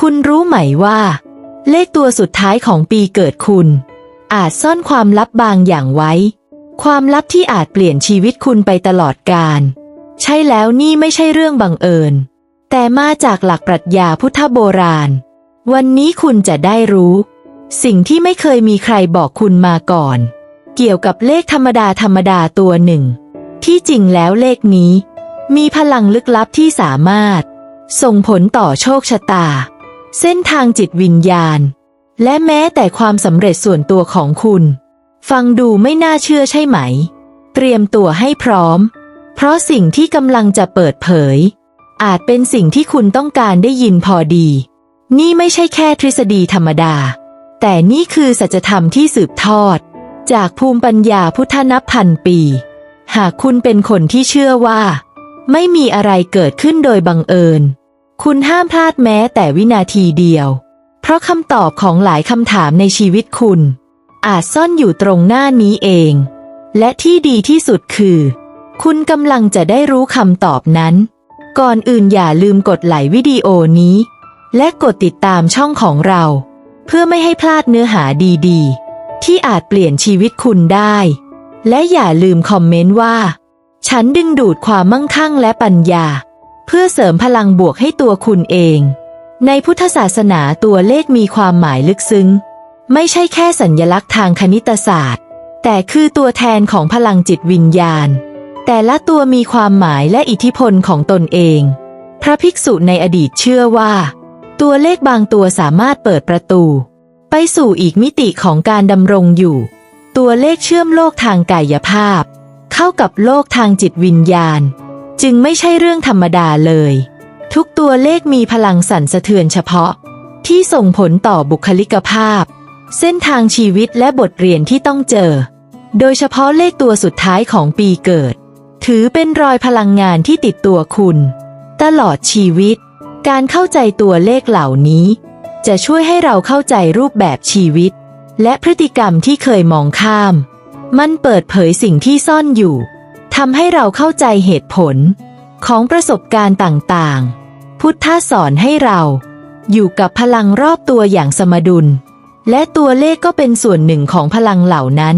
คุณรู้ไหมว่า เลขตัวสุดท้ายของปีเกิดคุณ อาจซ่อนความลับบางอย่างไว้ ความลับที่อาจเปลี่ยนชีวิตคุณไปตลอดกาลใช่แล้วนี่ไม่ใช่เรื่องบังเอิญ แต่มาจากหลักปรัชญาพุทธโบราณ วันนี้คุณจะได้รู้ สิ่งที่ไม่เคยมีใครบอกคุณมาก่อน เกี่ยวกับเลขธรรมดาธรรมดาตัวหนึ่ง ที่จริงแล้วเลขนี้ มีพลังลึกลับที่สามารถ ส่งผลต่อโชคชะตา เส้นทางจิตวิญญาณ และแม้แต่ความสำเร็จส่วนตัวของคุณ ฟังดูไม่น่าเชื่อใช่ไหม เตรียมตัวให้พร้อม เพราะสิ่งที่กำลังจะเปิดเผย อาจเป็นสิ่งที่คุณต้องการได้ยินพอดี นี่ไม่ใช่แค่ทฤษฎีธรรมดา แต่นี่คือสัจธรรมที่สืบทอด จากภูมิปัญญาพุทธนับพันปี หากคุณเป็นคนที่เชื่อว่า ไม่มีอะไรเกิดขึ้นโดยบังเอิญ คุณห้ามพลาดแม้แต่วินาทีเดียว เพราะคำตอบของหลายคำถามในชีวิตคุณ อาจซ่อนอยู่ตรงหน้านี้เอง และที่ดีที่สุดคือ คุณกำลังจะได้รู้คำตอบนั้น ก่อนอื่นอย่าลืมกดไลค์วิดีโอนี้ และกดติดตามช่องของเรา เพื่อไม่ให้พลาดเนื้อหาดีๆ ที่อาจเปลี่ยนชีวิตคุณได้ และอย่าลืมคอมเมนต์ว่า ฉันดึงดูดความมั่งคั่งและปัญญา เพื่อเสริมพลังบวกให้ตัวคุณเอง ในพุทธศาสนาตัวเลขมีความหมายลึกซึ้ง ไม่ใช่แค่สัญญลักษณ์ทางคณิตศาสตร์ แต่คือตัวแทนของพลังจิตวิญญาณ แต่ละตัวมีความหมายและอิทธิพลของตนเอง พระภิกษุในอดีตเชื่อว่า ตัวเลขบางตัวสามารถเปิดประตู ไปสู่อีกมิติของการดำรงอยู่ ตัวเลขเชื่อมโลกทางกายภาพ เข้ากับโลกทางจิตวิญญาณ จึงไม่ใช่เรื่องธรรมดาเลย ทุกตัวเลขมีพลังสั่นสะเทือนเฉพาะ ที่ส่งผลต่อบุคลิกภาพ เส้นทางชีวิตและบทเรียนที่ต้องเจอ โดยเฉพาะเลขตัวสุดท้ายของปีเกิด ถือเป็นรอยพลังงานที่ติดตัวคุณ ตลอดชีวิต การเข้าใจตัวเลขเหล่านี้ จะช่วยให้เราเข้าใจรูปแบบชีวิต และพฤติกรรมที่เคยมองข้าม มันเปิดเผยสิ่งที่ซ่อนอยู่ ทำให้เราเข้าใจเหตุผลของประสบการณ์ต่างๆ พุทธสอนให้เรา อยู่กับพลังรอบตัวอย่างสมดุล และตัวเลขก็เป็นส่วนหนึ่งของพลังเหล่านั้น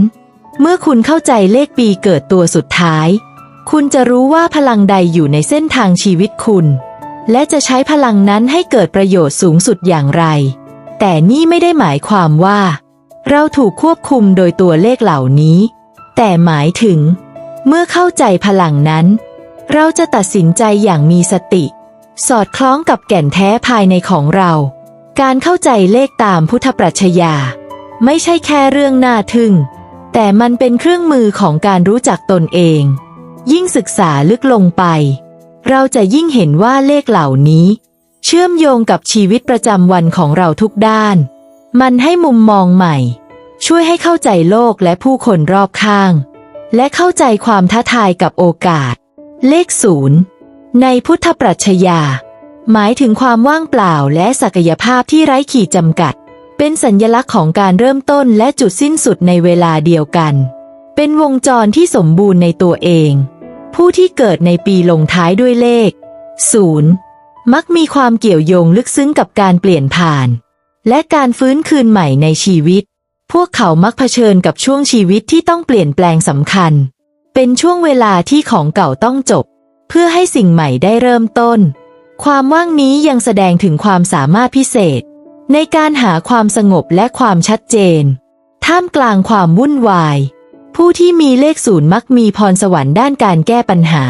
เมื่อคุณเข้าใจเลขปีเกิดตัวสุดท้าย คุณจะรู้ว่าพลังใดอยู่ในเส้นทางชีวิตคุณ และจะใช้พลังนั้นให้เกิดประโยชน์สูงสุดอย่างไร แต่นี่ไม่ได้หมายความว่า เราถูกควบคุมโดยตัวเลขเหล่านี้ แต่หมายถึง เมื่อเข้าใจพลังนั้น เราจะตัดสินใจอย่างมีสติ สอดคล้องกับแก่นแท้ภายในของเรา การเข้าใจเลขตามพุทธปรัชญา ไม่ใช่แค่เรื่องน่าทึ่ง แต่มันเป็นเครื่องมือของการรู้จักตนเอง ยิ่งศึกษาลึกลงไป เราจะยิ่งเห็นว่าเลขเหล่านี้ เชื่อมโยงกับชีวิตประจำวันของเราทุกด้าน มันให้มุมมองใหม่ ช่วยให้เข้าใจโลกและผู้คนรอบข้าง และเข้าใจความท้าทายกับโอกาส เลขศูนย์ในพุทธปรัชญาหมายถึงความว่างเปล่าและศักยภาพที่ไร้ขีดจำกัด เป็นสัญญลักษณ์ของการเริ่มต้นและจุดสิ้นสุดในเวลาเดียวกัน เป็นวงจรที่สมบูรณ์ในตัวเอง ผู้ที่เกิดในปีลงท้ายด้วยเลขศูนย์มักมีความเกี่ยวโยงลึกซึ้งกับการเปลี่ยนผ่าน และการฟื้นคืนใหม่ในชีวิต พวกเขามักเผชิญกับช่วงชีวิตที่ต้องเปลี่ยนแปลงสำคัญ เป็นช่วงเวลาที่ของเก่าต้องจบ เพื่อให้สิ่งใหม่ได้เริ่มต้น ความว่างนี้ยังแสดงถึงความสามารถพิเศษ ในการหาความสงบและความชัดเจน ท่ามกลางความวุ่นวาย ผู้ที่มีเลขศูนย์มักมีพรสวรรค์ด้านการแก้ปัญหา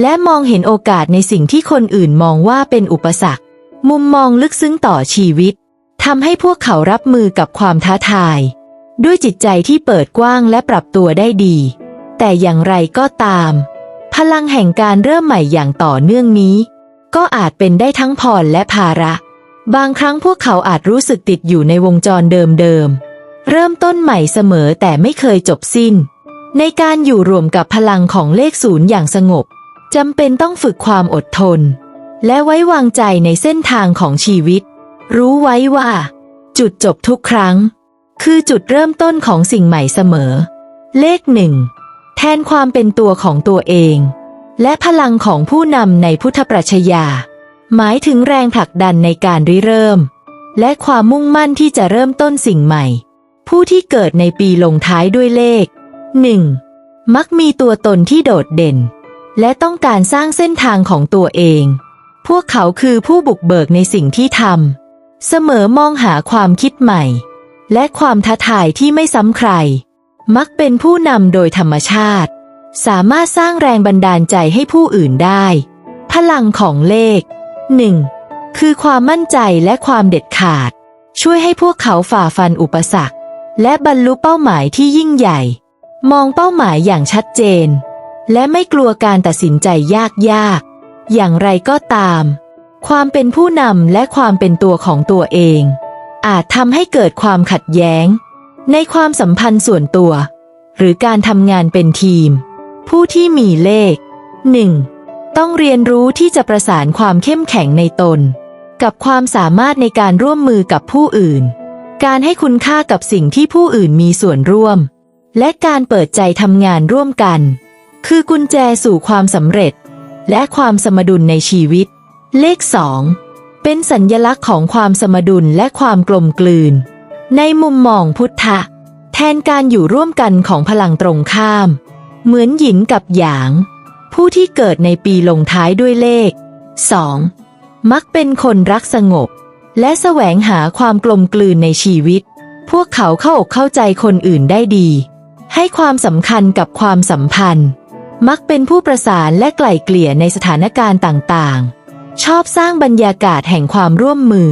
และมองเห็นโอกาสในสิ่งที่คนอื่นมองว่าเป็นอุปสรรค มุมมองลึกซึ้งต่อชีวิต ทำให้พวกเขารับมือกับความท้าทาย ด้วยจิตใจที่เปิดกว้างและปรับตัวได้ดี แต่อย่างไรก็ตาม พลังแห่งการเริ่มใหม่อย่างต่อเนื่องนี้ ก็อาจเป็นได้ทั้งพรและภาระ บางครั้งพวกเขาอาจรู้สึกติดอยู่ในวงจรเดิมๆ เริ่มต้นใหม่เสมอแต่ไม่เคยจบสิ้น ในการอยู่รวมกับพลังของเลขศูนย์อย่างสงบจำเป็นต้องฝึกความอดทน และไว้วางใจในเส้นทางของชีวิต รู้ไว้ว่า จุดจบทุกครั้ง คือจุดเริ่มต้นของสิ่งใหม่เสมอ เลขหนึ่งแทนความเป็นตัวของตัวเอง และพลังของผู้นำในพุทธปรัชญาหมายถึงแรงผลักดันในการริเริ่ม และความมุ่งมั่นที่จะเริ่มต้นสิ่งใหม่ ผู้ที่เกิดในปีลงท้ายด้วยเลข 1. มักมีตัวตนที่โดดเด่น และต้องการสร้างเส้นทางของตัวเอง พวกเขาคือผู้บุกเบิกในสิ่งที่ทำ เสมอมองหาความคิดใหม่ และความท้าทายที่ไม่ซ้ำใคร มักเป็นผู้นำโดยธรรมชาติ สามารถสร้างแรงบันดาลใจให้ผู้อื่นได้ พลังของเลข 1. คือความมั่นใจและความเด็ดขาด ช่วยให้พวกเขาฝ่าฟันอุปสรรค และบรรลุเป้าหมายที่ยิ่งใหญ่ มองเป้าหมายอย่างชัดเจน และไม่กลัวการตัดสินใจยากๆ อย่างไรก็ตาม ความเป็นผู้นำและความเป็นตัวของตัวเอง อาจทำให้เกิดความขัดแย้ง ในความสัมพันธ์ส่วนตัว หรือการทำงานเป็นทีม ผู้ที่มีเลข 1. ต้องเรียนรู้ที่จะประสานความเข้มแข็งในตน กับความสามารถในการร่วมมือกับผู้อื่น การให้คุณค่ากับสิ่งที่ผู้อื่นมีส่วนร่วม และการเปิดใจทำงานร่วมกัน คือกุญแจสู่ความสำเร็จ และความสมดุลในชีวิต เลข 2. เป็นสัญญลักษณ์ของความสมดุลและความกลมกลืน ในมุมมองพุทธะ แทนการอยู่ร่วมกันของพลังตรงข้าม เหมือนหยินกับหยาง ผู้ที่เกิดในปีลงท้ายด้วยเลข 2. มักเป็นคนรักสงบ และแสวงหาความกลมกลืนในชีวิต พวกเขาเข้าอกเข้าใจคนอื่นได้ดี ให้ความสำคัญกับความสัมพันธ์ มักเป็นผู้ประสานและไกล่เกลี่ยในสถานการณ์ต่างๆ ชอบสร้างบรรยากาศแห่งความร่วมมือ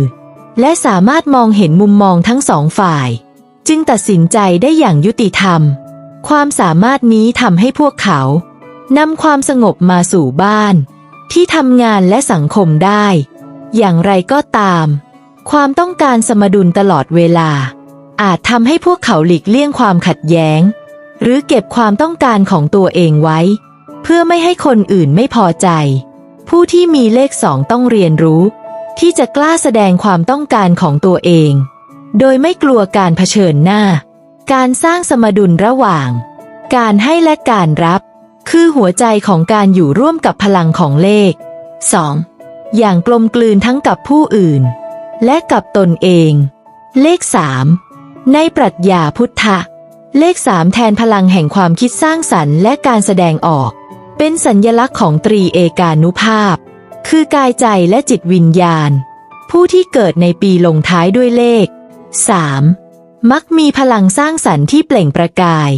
และสามารถมองเห็นมุมมองทั้งสองฝ่าย จึงตัดสินใจได้อย่างยุติธรรม ความสามารถนี้ทำให้พวกเขานำความสงบมาสู่บ้าน ที่ทำงานและสังคมได้ อย่างไรก็ตาม ความต้องการสมดุลตลอดเวลา อาจทำให้พวกเขาหลีกเลี่ยงความขัดแย้ง หรือเก็บความต้องการของตัวเองไว้ เพื่อไม่ให้คนอื่นไม่พอใจ ผู้ที่มีเลขสองต้องเรียนรู้ ที่จะกล้าแสดงความต้องการของตัวเอง โดยไม่กลัวการเผชิญหน้า การสร้างสมดุลระหว่าง การให้และการรับ คือหัวใจของการอยู่ร่วมกับพลังของเลข 2. อย่างกลมกลืนทั้งกับผู้อื่น และกับตนเอง เลข 3. ในปรัชญาพุทธะ เลขสามแทนพลังแห่งความคิดสร้างสรรค์และการแสดงออก เป็นสัญญลักษณ์ของตรีเอกานุภาพ คือกายใจและจิตวิญญาณ ผู้ที่เกิดในปีลงท้ายด้วยเลข 3. มักมีพลังสร้างสรรค์ที่เปล่งประกาย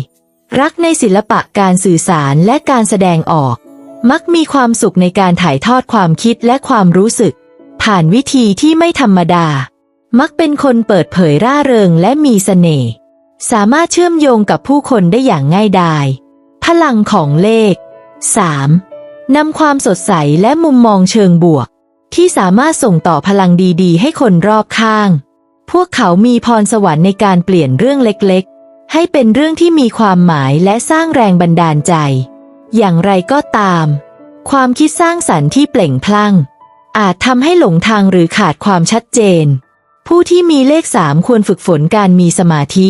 รักในศิลปะการสื่อสารและการแสดงออก มักมีความสุขในการถ่ายทอดความคิดและความรู้สึก ผ่านวิธีที่ไม่ธรรมดา มักเป็นคนเปิดเผยร่าเริงและมีเสน่ห์สามารถเชื่อมโยงกับผู้คนได้อย่างง่ายดาย พลังของเลข 3. นำความสดใสและมุมมองเชิงบวก ที่สามารถส่งต่อพลังดีๆ ให้คนรอบข้าง พวกเขามีพรสวรรค์ในการเปลี่ยนเรื่องเล็กๆ ให้เป็นเรื่องที่มีความหมายและสร้างแรงบันดาลใจ อย่างไรก็ตาม ความคิดสร้างสรรค์ที่เปล่งพลั่ง อาจทำให้หลงทางหรือขาดความชัดเจน ผู้ที่มีเลขสามควรฝึกฝนการมีสมาธิ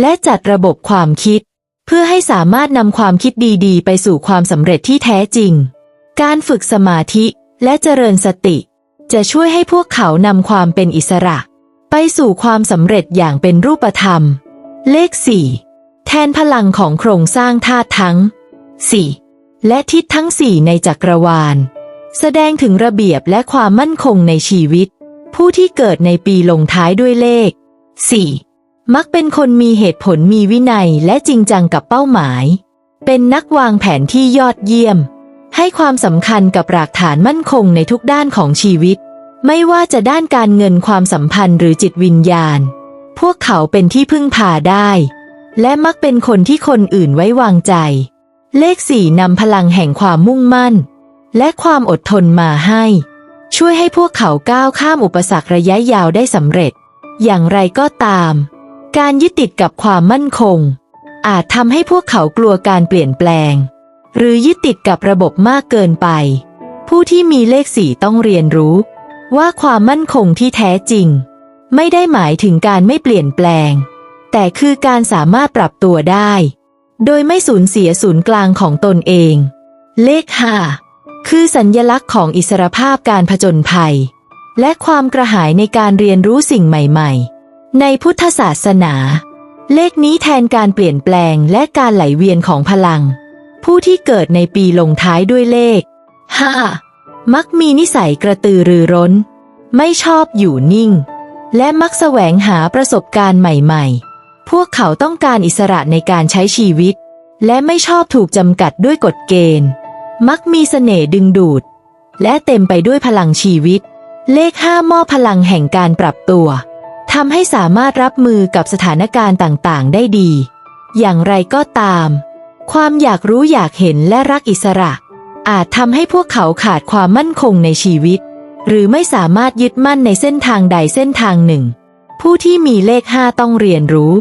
และจัดระบบความคิด เพื่อให้สามารถนำความคิดดีๆ ไปสู่ความสำเร็จที่แท้จริง การฝึกสมาธิและเจริญสติ จะช่วยให้พวกเขานำความเป็นอิสระ ไปสู่ความสำเร็จอย่างเป็นรูปธรรม เลขสี่แทนพลังของโครงสร้างธาตุทั้งสี่และทิศทั้งสี่ในจักรวาล แสดงถึงระเบียบและความมั่นคงในชีวิต ผู้ที่เกิดในปีลงท้ายด้วยเลข 4. มักเป็นคนมีเหตุผลมีวินัยและจริงจังกับเป้าหมาย เป็นนักวางแผนที่ยอดเยี่ยม ให้ความสำคัญกับรากฐานมั่นคงในทุกด้านของชีวิต ไม่ว่าจะด้านการเงินความสัมพันธ์หรือจิตวิญญาณ พวกเขาเป็นที่พึ่งพาได้ และมักเป็นคนที่คนอื่นไว้วางใจ เลขสี่นำพลังแห่งความมุ่งมั่น และความอดทนมาให้ ช่วยให้พวกเขาก้าวข้ามอุปสรรคระยะยาวได้สำเร็จ อย่างไรก็ตาม การยึดติดกับความมั่นคง อาจทำให้พวกเขากลัวการเปลี่ยนแปลง หรือยึดติดกับระบบมากเกินไป ผู้ที่มีเลขสี่ต้องเรียนรู้ ว่าความมั่นคงที่แท้จริง ไม่ได้หมายถึงการไม่เปลี่ยนแปลง แต่คือการสามารถปรับตัวได้ โดยไม่สูญเสียศูนย์กลางของตนเอง เลขห้าคือสัญญลักษณ์ของอิสรภาพการผจญภัย และความกระหายในการเรียนรู้สิ่งใหม่ ๆ ในพุทธศาสนา เลขนี้แทนการเปลี่ยนแปลงและการไหลเวียนของพลัง ผู้ที่เกิดในปีลงท้ายด้วยเลข5มักมีนิสัยกระตือรือร้น ไม่ชอบอยู่นิ่ง และมักแสวงหาประสบการณ์ใหม่ๆ พวกเขาต้องการอิสระในการใช้ชีวิต และไม่ชอบถูกจำกัดด้วยกฎเกณฑ์ มักมีเสน่ห์ดึงดูด และเต็มไปด้วยพลังชีวิต เลขห้ามอบพลังแห่งการปรับตัว ทำให้สามารถรับมือกับสถานการณ์ต่างๆ ได้ดี อย่างไรก็ตาม ความอยากรู้อยากเห็นและรักอิสระ อาจทำให้พวกเขาขาดความมั่นคงในชีวิต หรือไม่สามารถยึดมั่นในเส้นทางใดเส้นทางหนึ่ง ผู้ที่มีเลขห้าต้องเรียนรู้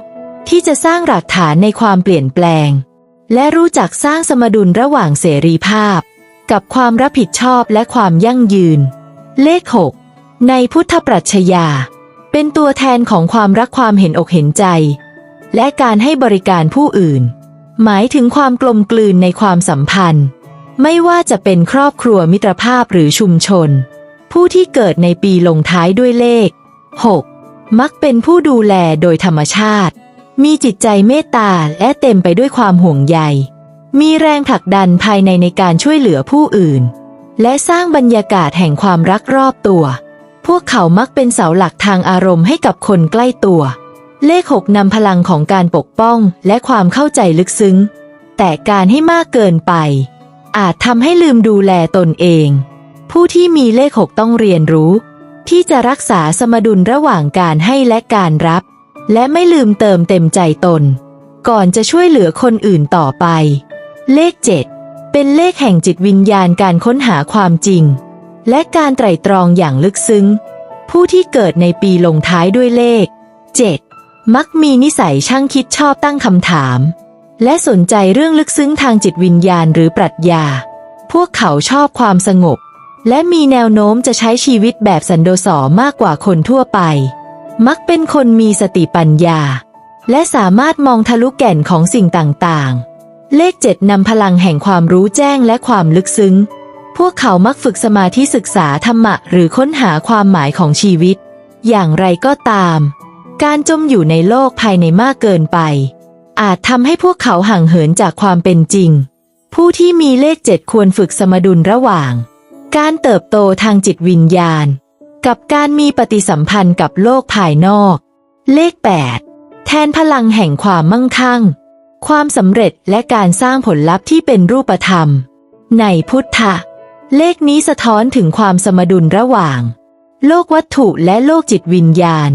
ที่จะสร้างหลักฐานในความเปลี่ยนแปลง และรู้จักสร้างสมดุลระหว่างเสรีภาพ กับความรับผิดชอบและความยั่งยืน เลข 6 ในพุทธปรัชญา เป็นตัวแทนของความรักความเห็นอกเห็นใจ และการให้บริการผู้อื่น หมายถึงความกลมกลืนในความสัมพันธ์ ไม่ว่าจะเป็นครอบครัวมิตรภาพหรือชุมชน ผู้ที่เกิดในปีลงท้ายด้วยเลข 6 มักเป็นผู้ดูแลโดยธรรมชาติ มีจิตใจเมตตาและเต็มไปด้วยความห่วงใย มีแรงผลักดันภายในในการช่วยเหลือผู้อื่น และสร้างบรรยากาศแห่งความรักรอบตัว พวกเขามักเป็นเสาหลักทางอารมณ์ให้กับคนใกล้ตัว เลขหกนำพลังของการปกป้องและความเข้าใจลึกซึ้ง แต่การให้มากเกินไป อาจทำให้ลืมดูแลตนเอง ผู้ที่มีเลขหกต้องเรียนรู้ ที่จะรักษาสมดุลระหว่างการให้และการรับ และไม่ลืมเติมเต็มใจตน ก่อนจะช่วยเหลือคนอื่นต่อไป เลข7เป็นเลขแห่งจิตวิญญาณการค้นหาความจริง และการไตร่ตรองอย่างลึกซึ้ง ผู้ที่เกิดในปีลงท้ายด้วยเลข 7 มักมีนิสัยช่างคิดชอบตั้งคำถาม และสนใจเรื่องลึกซึ้งทางจิตวิญญาณหรือปรัชญา พวกเขาชอบความสงบ และมีแนวโน้มจะใช้ชีวิตแบบสันโดษมากกว่าคนทั่วไป มักเป็นคนมีสติปัญญา และสามารถมองทะลุแก่นของสิ่งต่างๆ เลขเจ็ดนำพลังแห่งความรู้แจ้งและความลึกซึ้ง พวกเขามักฝึกสมาธิศึกษาธรรมะหรือค้นหาความหมายของชีวิต อย่างไรก็ตาม การจมอยู่ในโลกภายในมากเกินไป อาจทำให้พวกเขาห่างเหินจากความเป็นจริง ผู้ที่มีเลขเจ็ดควรฝึกสมดุลระหว่าง การเติบโตทางจิตวิญญาณ กับการมีปฏิสัมพันธ์กับโลกภายนอก เลข 8 แทนพลังแห่งความมั่งคั่ง ความสำเร็จและการสร้างผลลัพธ์ที่เป็นรูปธรรม ในพุทธะ เลขนี้สะท้อนถึงความสมดุลระหว่าง โลกวัตถุและโลกจิตวิญญาณ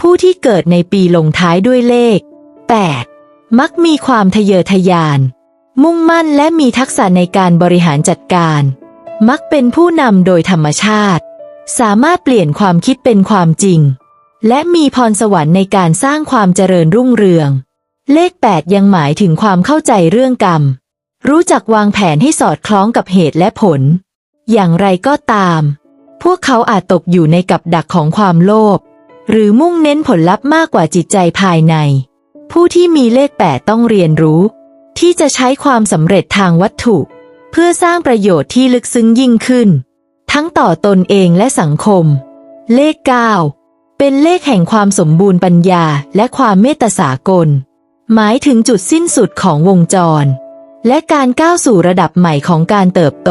ผู้ที่เกิดในปีลงท้ายด้วยเลข 8 มักมีความทะเยอทะยาน มุ่งมั่นและมีทักษะในการบริหารจัดการ มักเป็นผู้นำโดยธรรมชาติ สามารถเปลี่ยนความคิดเป็นความจริง และมีพรสวรรค์ในการสร้างความเจริญรุ่งเรือง เลข 8 ยังหมายถึงความเข้าใจเรื่องกรรม รู้จักวางแผนให้สอดคล้องกับเหตุและผล อย่างไรก็ตาม พวกเขาอาจตกอยู่ในกับดักของความโลภหรือมุ่งเน้นผลลัพธ์มากกว่าจิตใจภายใน ผู้ที่มีเลข8ต้องเรียนรู้ ที่จะใช้ความสำเร็จทางวัตถุ เพื่อสร้างประโยชน์ที่ลึกซึ้งยิ่งขึ้น ทั้งต่อตนเองและสังคม เลข 9 เป็นเลขแห่งความสมบูรณ์ปัญญาและความเมตตาสากล หมายถึงจุดสิ้นสุดของวงจร และการก้าวสู่ระดับใหม่ของการเติบโต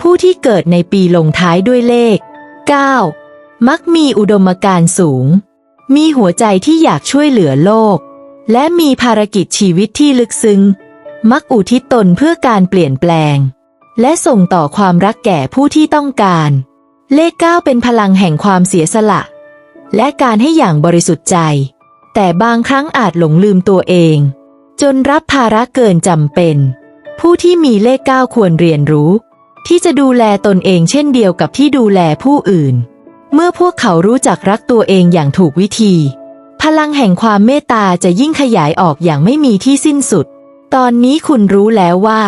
ผู้ที่เกิดในปีลงท้ายด้วยเลข 9 มักมีอุดมการณ์สูง มีหัวใจที่อยากช่วยเหลือโลก และมีภารกิจชีวิตที่ลึกซึ้ง มักอุทิศตนเพื่อการเปลี่ยนแปลง และส่งต่อความรักแก่ผู้ที่ต้องการ เลขเก้าเป็นพลังแห่งความเสียสละ และการให้อย่างบริสุทธิ์ใจ แต่บางครั้งอาจหลงลืมตัวเอง จนรับภาระเกินจำเป็น ผู้ที่มีเลขเก้าควรเรียนรู้ ที่จะดูแลตนเองเช่นเดียวกับที่ดูแลผู้อื่น เมื่อพวกเขารู้จักรักตัวเองอย่างถูกวิธี พลังแห่งความเมตตาจะยิ่งขยายออกอย่างไม่มีที่สิ้นสุด ตอนนี้คุณรู้แล้วว่า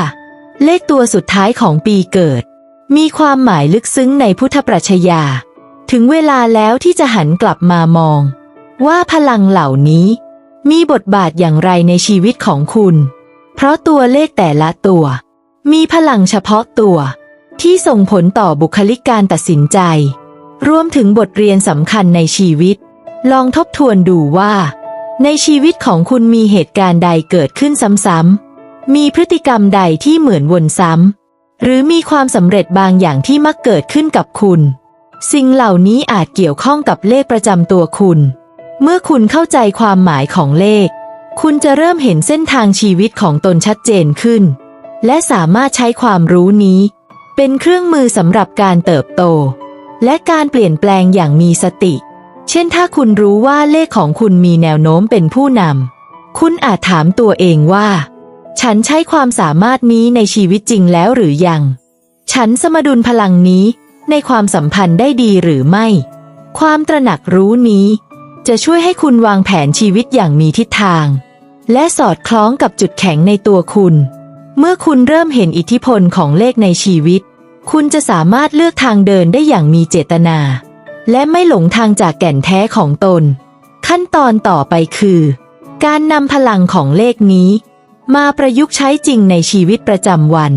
เลขตัวสุดท้ายของปีเกิด มีความหมายลึกซึ้งในพุทธปรัชญา ถึงเวลาแล้วที่จะหันกลับมามอง ว่าพลังเหล่านี้ มีบทบาทอย่างไรในชีวิตของคุณ เพราะตัวเลขแต่ละตัว มีพลังเฉพาะตัว ที่ส่งผลต่อบุคลิกการตัดสินใจ รวมถึงบทเรียนสำคัญในชีวิต ลองทบทวนดูว่า ในชีวิตของคุณมีเหตุการณ์ใดเกิดขึ้นซ้ำๆ มีพฤติกรรมใดที่เหมือนวนซ้ำ หรือมีความสำเร็จบางอย่างที่มักเกิดขึ้นกับคุณ สิ่งเหล่านี้อาจเกี่ยวข้องกับเลขประจำตัวคุณ เมื่อคุณเข้าใจความหมายของเลข คุณจะเริ่มเห็นเส้นทางชีวิตของตนชัดเจนขึ้น และสามารถใช้ความรู้นี้ เป็นเครื่องมือสำหรับการเติบโต และการเปลี่ยนแปลงอย่างมีสติ เช่นถ้าคุณรู้ว่าเลขของคุณมีแนวโน้มเป็นผู้นำคุณอาจถามตัวเองว่า ฉันใช้ความสามารถนี้ในชีวิตจริงแล้วหรือยัง ฉันสมดุลพลังนี้ในความสัมพันธ์ได้ดีหรือไม่ ความตระหนักรู้นี้ จะช่วยให้คุณวางแผนชีวิตอย่างมีทิศทาง และสอดคล้องกับจุดแข็งในตัวคุณ เมื่อคุณเริ่มเห็นอิทธิพลของเลขในชีวิต คุณจะสามารถเลือกทางเดินได้อย่างมีเจตนา และไม่หลงทางจากแก่นแท้ของตน ขั้นตอนต่อไปคือ การนำพลังของเลขนี้ มาประยุกต์ใช้จริงในชีวิตประจำวัน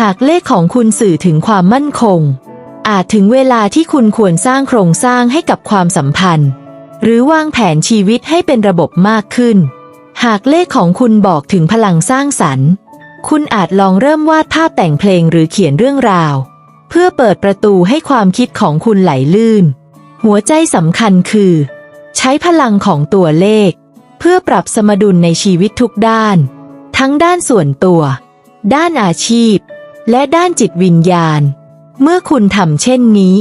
หากเลขของคุณสื่อถึงความมั่นคง อาจถึงเวลาที่คุณควรสร้างโครงสร้างให้กับความสัมพันธ์ หรือวางแผนชีวิตให้เป็นระบบมากขึ้น หากเลขของคุณบอกถึงพลังสร้างสรรค์ คุณอาจลองเริ่มวาดภาพแต่งเพลงหรือเขียนเรื่องราว เพื่อเปิดประตูให้ความคิดของคุณไหลลื่น หัวใจสำคัญคือ ใช้พลังของตัวเลข เพื่อปรับสมดุลในชีวิตทุกด้าน ทั้งด้านส่วนตัว ด้านอาชีพ และด้านจิตวิญญาณ เมื่อคุณทำเช่นนี้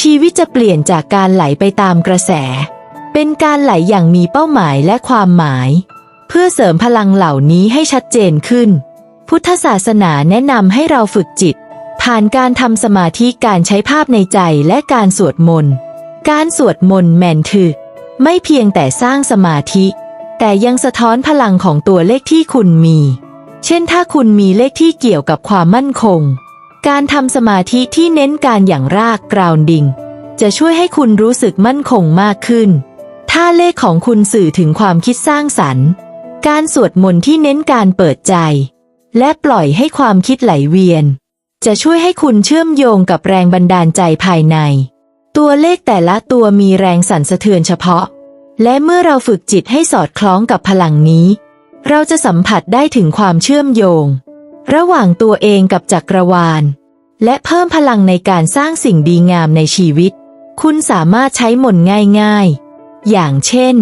ชีวิตจะเปลี่ยนจากการไหลไปตามกระแส เป็นการไหลอย่างมีเป้าหมายและความหมาย เพื่อเสริมพลังเหล่านี้ให้ชัดเจนขึ้น พุทธศาสนาแนะนำให้เราฝึกจิต ผ่านการทำสมาธิการใช้ภาพในใจและการสวดมนต์ การสวดมนต์แมนถึกไม่เพียงแต่สร้างสมาธิ แต่ยังสะท้อนพลังของตัวเลขที่คุณมี เช่นถ้าคุณมีเลขที่เกี่ยวกับความมั่นคง การทำสมาธิที่เน้นการอย่างราก grounding จะช่วยให้คุณรู้สึกมั่นคงมากขึ้น ถ้าเลขของคุณสื่อถึงความคิดสร้างสรรค์ การสวดมนต์ที่เน้นการเปิดใจ และปล่อยให้ความคิดไหลเวียน จะช่วยให้คุณเชื่อมโยงกับแรงบันดาลใจภายใน ตัวเลขแต่ละตัวมีแรงสั่นสะเทือนเฉพาะ และเมื่อเราฝึกจิตให้สอดคล้องกับพลังนี้ เราจะสัมผัสได้ถึงความเชื่อมโยง ระหว่างตัวเองกับจักรวาล และเพิ่มพลังในการสร้างสิ่งดีงามในชีวิต คุณสามารถใช้มนง่ายๆ อย่างเช่น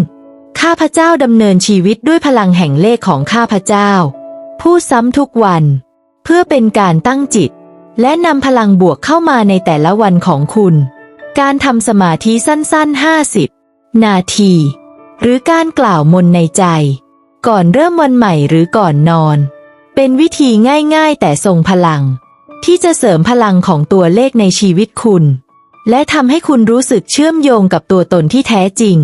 ข้าพเจ้าดำเนินชีวิตด้วยพลังแห่งเลขของข้าพเจ้า พูดซ้ำทุกวัน เพื่อเป็นการตั้งจิต และนำพลังบวกเข้ามาในแต่ละวันของคุณ การทำสมาธิสั้นๆ 50 นาที หรือการกล่าวมนในใจ ก่อนเริ่มวันใหม่หรือก่อนนอน เป็นวิธีง่ายๆ แต่ทรงพลัง ที่จะเสริมพลังของตัวเลขในชีวิตคุณ และทำให้คุณรู้สึกเชื่อมโยงกับตัวตนที่แท้จริง